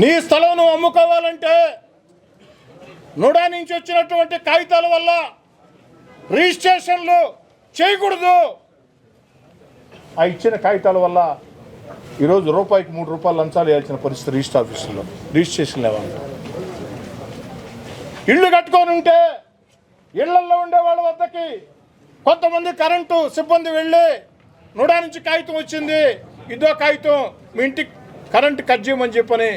నీ స్థలం నువ్వు అమ్ముకోవాలంటే నుడా నుంచి వచ్చినటువంటి కాగితాల వల్ల రిజిస్ట్రేషన్లు చేయకూడదు. ఆ ఇచ్చిన కాగితాల వల్ల ఈరోజు రూపాయికి మూడు రూపాయలు లంచాలు వేయాల్సిన పరిస్థితి రిజిస్టర్ ఆఫీసులో. రిజిస్ట్రేషన్ లేవాలి ఇళ్ళు కట్టుకొని ఉంటే ఇళ్ళల్లో ఉండే వాళ్ళ వద్దకి కొంతమంది కరెంటు సిబ్బంది వెళ్ళి నుడా నుంచి కాగితం వచ్చింది. ఇదో కాగితం మీ ఇంటికి కరెంటు కట్ చేయమని చెప్పని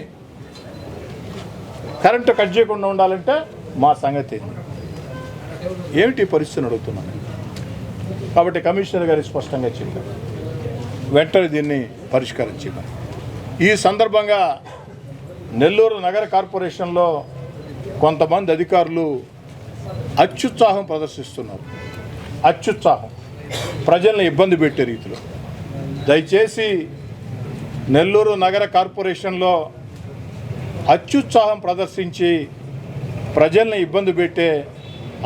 కరెంటు కట్ చేయకుండా ఉండాలంటే మా సంగతి ఏమిటి పరిస్థితిని అడుగుతున్నాను కాబట్టి కమిషనర్ గారు స్పష్టంగా చెప్పారు. వెంటనే దీన్ని పరిష్కరించమని ఈ సందర్భంగా నెల్లూరు నగర కార్పొరేషన్లో కొంతమంది అధికారులు అత్యుత్సాహం ప్రదర్శిస్తున్నారు. అత్యుత్సాహం. ప్రజల్ని ఇబ్బంది పెట్టే రీతిలో. దయచేసి నెల్లూరు నగర కార్పొరేషన్లో అత్యుత్సాహం ప్రదర్శించి ప్రజల్ని ఇబ్బంది పెట్టే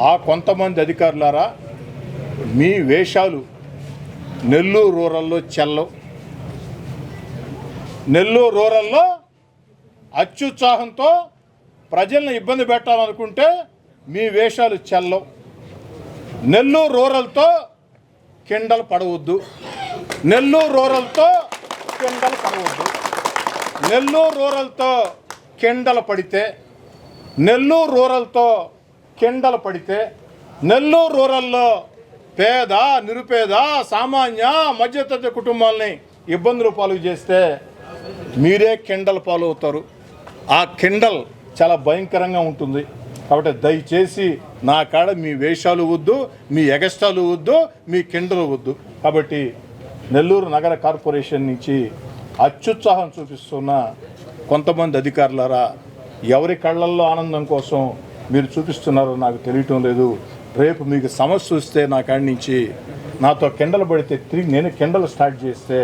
ఆ కొంతమంది అధికారులారా మీ వేషాలు నెల్లూరు రూరల్లో చెల్లవు. నెల్లూరు రూరల్లో అత్యుత్సాహంతో ప్రజల్ని ఇబ్బంది పెట్టాలనుకుంటే మీ వేషాలు చెల్లవు. నెల్లూరు రూరల్తో కిండలు పడవద్దు. నెల్లూరు రూరల్తో కిండలు పడవద్దు. నెల్లూరు రూరల్తో కెండలు పడితే నెల్లూరు రూరల్తో కిండలు పడితే నెల్లూరు రూరల్లో పేద నిరుపేద సామాన్య మధ్యతరగతి కుటుంబాలని ఇబ్బందులు పాలు చేస్తే మీరే కిండల్ పాలు అవుతారు ఆ కిండల్ చాలా భయంకరంగా ఉంటుంది. కాబట్టి దయచేసి నా కాడ మీ వేషాలు వద్దు మీ ఎగస్టాలు వద్దు మీ కిండలు వద్దు. కాబట్టి నెల్లూరు నగర కార్పొరేషన్ నుంచి అత్యుత్సాహం చూపిస్తున్న కొంతమంది అధికారులారా ఎవరి కళ్ళల్లో ఆనందం కోసం మీరు చూపిస్తున్నారో నాకు తెలియటం లేదు. రేపు మీకు సమస్య వస్తే నా కాడి నుంచి నాతో కిండలు పడితే తిరిగి నేను కిండలు స్టార్ట్ చేస్తే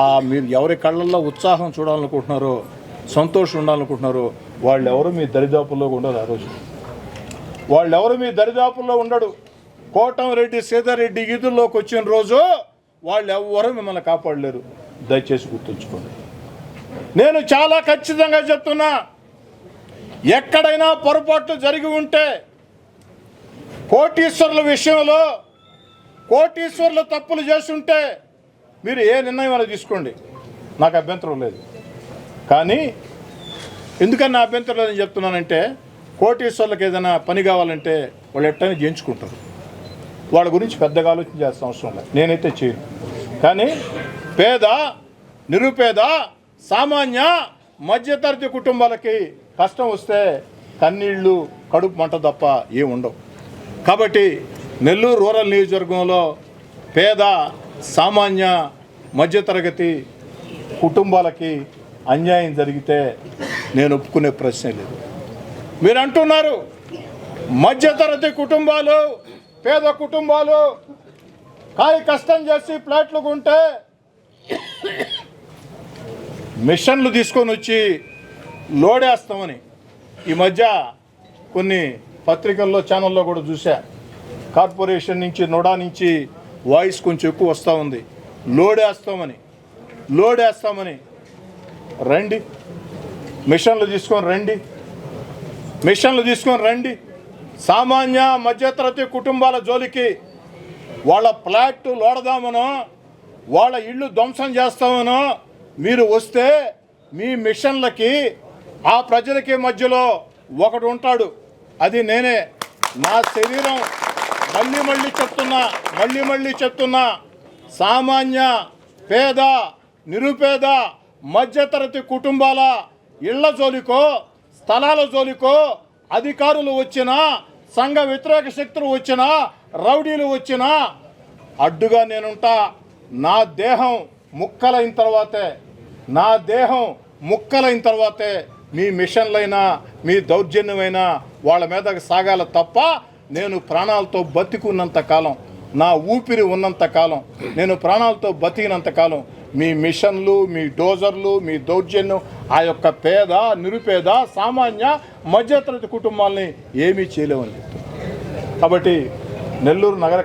ఆ మీరు ఎవరి కళ్ళల్లో ఉత్సాహం చూడాలనుకుంటున్నారో సంతోషం ఉండాలనుకుంటున్నారో వాళ్ళు ఎవరు మీ దరిదాపుల్లో ఉండరు ఆ రోజు. వాళ్ళు ఎవరు మీ దరిదాపుల్లో ఉండడు. కోటం రెడ్డి సీతారెడ్డి ఈదుల్లోకి వచ్చిన రోజు వాళ్ళు ఎవరు మిమ్మల్ని కాపాడలేరు. దయచేసి గుర్తుంచుకోండి. నేను చాలా ఖచ్చితంగా చెప్తున్నా ఎక్కడైనా పొరపాట్లు జరిగి ఉంటే కోటీశ్వరుల విషయంలో కోటీశ్వరులు తప్పులు చేస్తుంటే మీరు ఏ నిర్ణయం అయినా తీసుకోండి. నాకు అభ్యంతరం లేదు. కానీ ఎందుకని నా అభ్యంతరం లేదని చెప్తున్నానంటే కోటీశ్వర్లకు ఏదైనా పని కావాలంటే వాళ్ళు ఎట్టని చేయించుకుంటారు. వాళ్ళ గురించి పెద్దగా ఆలోచన చేస్తాం అవసరం లేదు. నేనైతే చేయను. కానీ పేద నిరుపేద సామాన్య మధ్యతరగతి కుటుంబాలకి కష్టం వస్తే కన్నీళ్ళు కడుపు మంట తప్ప ఏమి ఉండవు. కాబట్టి నెల్లూరు రూరల్ నియోజకవర్గంలో పేద సామాన్య మధ్యతరగతి కుటుంబాలకి అన్యాయం జరిగితే నేను ఒప్పుకునే ప్రశ్నే లేదు. మీరు అంటున్నారు మధ్యతరగతి కుటుంబాలు పేద కుటుంబాలు కాయ కష్టం చేసి ప్లాట్లు కొంటే మిషన్లు తీసుకొని వచ్చి లోడేస్తామని ఈ మధ్య కొన్ని పత్రికల్లో ఛానల్లో కూడా చూసా కార్పొరేషన్ నుంచి నొడా నుంచి వాయిస్ కొంచెం ఎక్కువ వస్తూ ఉంది. లోడేస్తామని. లోడేస్తామని. రండి. మిషన్లు తీసుకొని రండి. మిషన్లు తీసుకొని రండి. సామాన్య మధ్యతరగతి కుటుంబాల జోలికి వాళ్ళ ఫ్లాట్ లోడదామనో వాళ్ళ ఇళ్ళు ధ్వంసం చేస్తామనో మీరు వస్తే మీ మిషన్లకి ఆ ప్రజలకి మధ్యలో ఒకడు ఉంటాడు. అది నేనే. నా శరీరం మళ్ళీ మళ్ళీ చెప్తున్నా మళ్ళీ మళ్ళీ చెప్తున్నా సామాన్య పేద నిరుపేద మధ్యతరగతి కుటుంబాల ఇళ్ళ జోలికో స్థలాల జోలికో అధికారులు వచ్చినా సంఘ వ్యతిరేక శక్తులు వచ్చినా రౌడీలు వచ్చినా అడ్డుగా నేనుంటా. నా దేహం ముక్కలైన తర్వాతే నా దేహం ముక్కలైన తర్వాతే మీ మిషన్లైనా మీ దౌర్జన్యమైనా వాళ్ళ మీదకి సాగాల తప్ప నేను ప్రాణాలతో బతికున్నంత కాలం నా ఊపిరి ఉన్నంత కాలం నేను ప్రాణాలతో బతికినంత కాలం మీ మిషన్లు మీ డోజర్లు మీ దౌర్జన్యం ఆ యొక్క పేద నిరుపేద సామాన్య మధ్యతరగతి కుటుంబాలని ఏమీ చేయలేవని చెప్తున్నాను కాబట్టి నెల్లూరు నగర